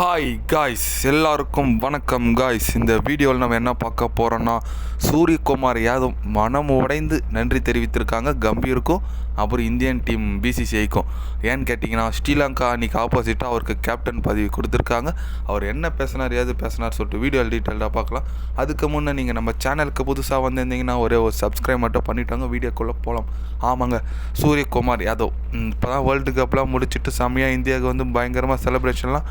Hi guys எல்லாருக்கும் வணக்கம் guys இந்த வீடியோவில் நம்ம என்ன பார்க்க போகிறோன்னா சூரியகுமார் யாதவ் மனம் உடைந்து நன்றி தெரிவித்திருக்காங்க கம்பீருக்கும் அப்புறம் இந்தியன் டீம் பிசிசிஐக்கும் ஏன்னு கேட்டிங்கன்னா ஸ்ரீலங்கா அன்றைக்கி ஆப்போசிட்டாக அவருக்கு கேப்டன் பதவி கொடுத்துருக்காங்க. அவர் என்ன பேசினார் ஏது பேசினார் சொல்லிட்டு வீடியோ டீட்டெயிலாக பார்க்கலாம். அதுக்கு முன்னே நீங்கள் நம்ம சேனலுக்கு புதுசாக வந்திருந்தீங்கன்னா ஒரே ஒரு சப்ஸ்கிரைப் மட்டும் பண்ணிட்டாங்க வீடியோக்குள்ளே போகலாம் ஆமாங்க சூரியகுமார் யாதவ். இப்போ தான் வேர்ல்டு கப்லாம் முடிச்சுட்டு செம்மையாக இந்தியாவுக்கு வந்து பயங்கரமாக செலிப்ரேஷன்லாம்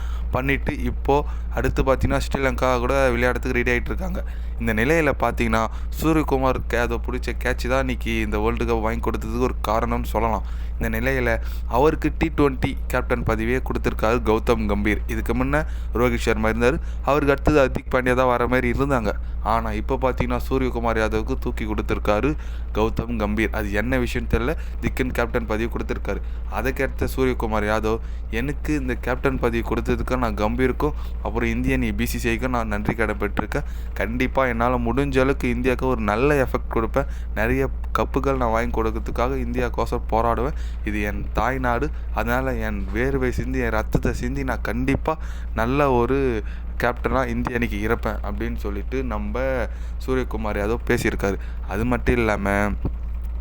பண்ணிவிட்டு இப்போது அடுத்து பார்த்தீங்கன்னா ஸ்ரீலங்கா கூட விளையாடுறதுக்கு ரெடி ஆகிட்டு இருக்காங்க. இந்த நிலையில் பார்த்தீங்கன்னா சூரியகுமார் அதை பிடிச்ச கேட்ச் தான் இன்றைக்கி இந்த வேர்ல்டு கப் வாங்கி கொடுத்ததுக்கு ஒரு காரணம்னு சொல்லலாம். இந்த நிலையில் அவருக்கு டி டுவெண்ட்டி கேப்டன் பதவியே கொடுத்துருக்காரு கௌதம் கம்பீர். இதுக்கு முன்னே ரோஹித் சர்மா இருந்தார். அவருக்கு அடுத்தது அதிக் பாண்டியா தான் வர மாதிரி இருந்தாங்க. ஆனால் இப்போ பார்த்தீங்கன்னா சூரியகுமார் யாதவுக்கு தூக்கி கொடுத்துருக்காரு கௌதம் கம்பீர். அது என்ன விஷயம்னு தெரியல. திக்கன் கேப்டன் பதவி கொடுத்துருக்காரு. அதுக்கடுத்த சூரியகுமார் யாதவ் எனக்கு இந்த கேப்டன் பதவி கொடுத்ததுக்கு நான் கம்பீருக்கும் அப்புறம் இந்தியன் பிசிசிஐக்கும் நான் நன்றி கடைப்பட்டிருக்கேன் கண்டிப்பாக என்னால் முடிஞ்ச அளவுக்கு இந்தியாவுக்கு ஒரு நல்ல எஃபெக்ட் கொடுப்பேன். நிறைய கப்புகள் நான் வாங்கி கொடுக்கறதுக்காக இந்தியாக்கோசம் போராடுவேன். இது என் தாய்நாடு அதனால் என் வேர்வை சிந்தி என் ரத்தத்தை சிந்தி நான் கண்டிப்பாக நல்ல ஒரு கேப்டனாக இந்திய அணிக்கு இருப்பேன் அப்படின்னு சொல்லிட்டு நம்ம சூரியகுமார் யாதவ் பேசியிருக்காரு. அது மட்டும் இல்லாமல்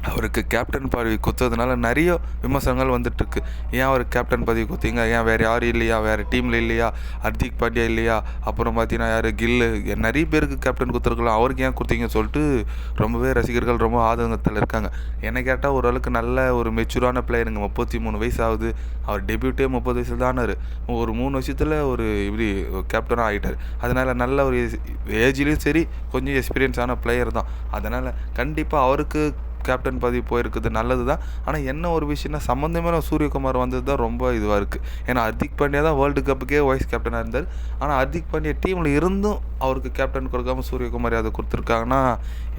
அவருக்கு கேப்டன் பதவி குத்துறதுனால நிறைய விமர்சனங்கள் வந்துட்டுருக்கு. ஏன் அவர் கேப்டன் பதவி குத்திங்க ஏன் வேறு யாரும் இல்லையா? வேறு டீமில் இல்லையா? ஹர்திக் பாண்டியா இல்லையா? அப்புறம் பார்த்தீங்கன்னா யார்? கில்லு. நிறைய பேருக்கு கேப்டன் குத்துருக்கலாம் அவருக்கு ஏன் கொடுத்தீங்கன்னு சொல்லிட்டு ரொம்பவே ரசிகர்கள் ரொம்ப ஆதங்கத்தில் இருக்காங்க. என்னை கேட்டால் ஓரளவுக்கு நல்ல ஒரு மெச்சூரான பிளேயருங்க முப்பத்தி மூணு வயசு ஆகுது. அவர் டெபியூட்டே முப்பது வயசில் தானார் ஒரு மூணு வருஷத்தில் ஒரு இப்படி கேப்டனாக ஆகிட்டார் அதனால் நல்ல ஒரு ஏஜ்லேயும் சரி கொஞ்சம் எக்ஸ்பீரியன்ஸான பிளேயர் தான். அதனால் கண்டிப்பாக அவருக்கு கேப்டன் பதவி போயிருக்குது நல்லது தான் ஆனால் என்ன ஒரு விஷயம்னா சம்மந்தமே சூரியகுமார் வந்தது தான் ரொம்ப இதுவாக இருக்குது ஏன்னா ஹர்திக் பாண்டியா தான் வேர்ல்டு கப்புக்கே வைஸ் கேப்டனாக இருந்தார். ஆனால் ஹர்திக் பாண்டியா டீமில் இருந்தும் அவருக்கு கேப்டன் கொடுக்காம சூரியகுமார் அதை கொடுத்துருக்காங்கன்னா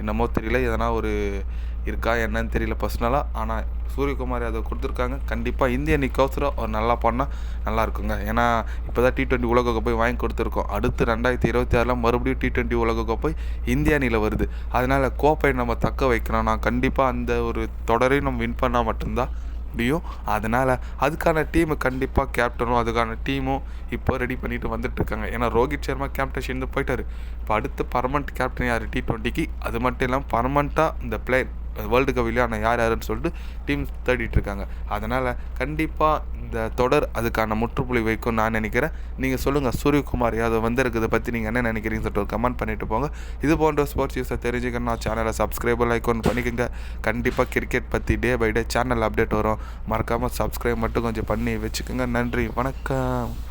என்னமோ தெரியல. எதனா ஒரு இருக்கா என்னன்னு தெரியல பர்சனலாக ஆனால் சூரியகுமார் யாதவ் கொடுத்துருக்காங்க. கண்டிப்பாக இந்திய அணிக்கோசரம் அவர் நல்லா பண்ணால் நல்லா இருக்குங்க. ஏன்னா இப்போ தான் டி ட்வெண்ட்டி உலகக்கோப்பை வாங்கி கொடுத்துருக்கோம். அடுத்து ரெண்டாயிரத்தி இருபத்தி ஆறில் மறுபடியும் டி ட்வெண்ட்டி உலகக்கோப்பை இந்திய அணியில் வருது. அதனால் கோப்பை நம்ம தக்க வைக்கணும்னா கண்டிப்பாக அந்த ஒரு தொடரையும் நம்ம வின் பண்ணால் மட்டும்தான் முடியும். அதனால் அதுக்கான டீமு கண்டிப்பாக கேப்டனும் அதுக்கான டீமும் இப்போ ரெடி பண்ணிட்டு வந்துட்டுருக்காங்க ஏன்னா ரோஹித் சர்மா கேப்டன்ஷிந்து போயிட்டார். இப்போ அடுத்து பர்மனண்ட் கேப்டன் யார் டி டுவெண்ட்டிக்கு அது மட்டும் இல்லாமல் பர்மனண்ட்டாக இந்த பிளேயர் வேர்ல்டு கப் விளையாடின யார் யாருன்னு சொல்லிட்டு டீம் தேடிட்டு இருக்காங்க. அதனால் கண்டிப்பாக இந்த தொடர் அதுக்கான முற்றுப்புள்ளி வைக்கும் நான் நினைக்கிறேன். நீங்கள் சொல்லுங்கள் சூரியகுமார் யாதவ் வந்திருக்கிறத பற்றி நீங்கள் என்ன நினைக்கிறீங்கன்னு சொல்லிட்டு ஒரு கமெண்ட் பண்ணிட்டு போங்க. இது போன்ற ஸ்போர்ட்ஸ் நியூஸை தெரிஞ்சுக்கணும் நான் சேனலை சப்ஸ்கிரைபர் ஐக்கோன் பண்ணிக்கோங்க. கண்டிப்பாக கிரிக்கெட் பற்றி day by day channel update வரும். மறக்காமல் சப்ஸ்கிரைப் மட்டும் கொஞ்சம் பண்ணி வச்சுக்கோங்க. நன்றி வணக்கம்.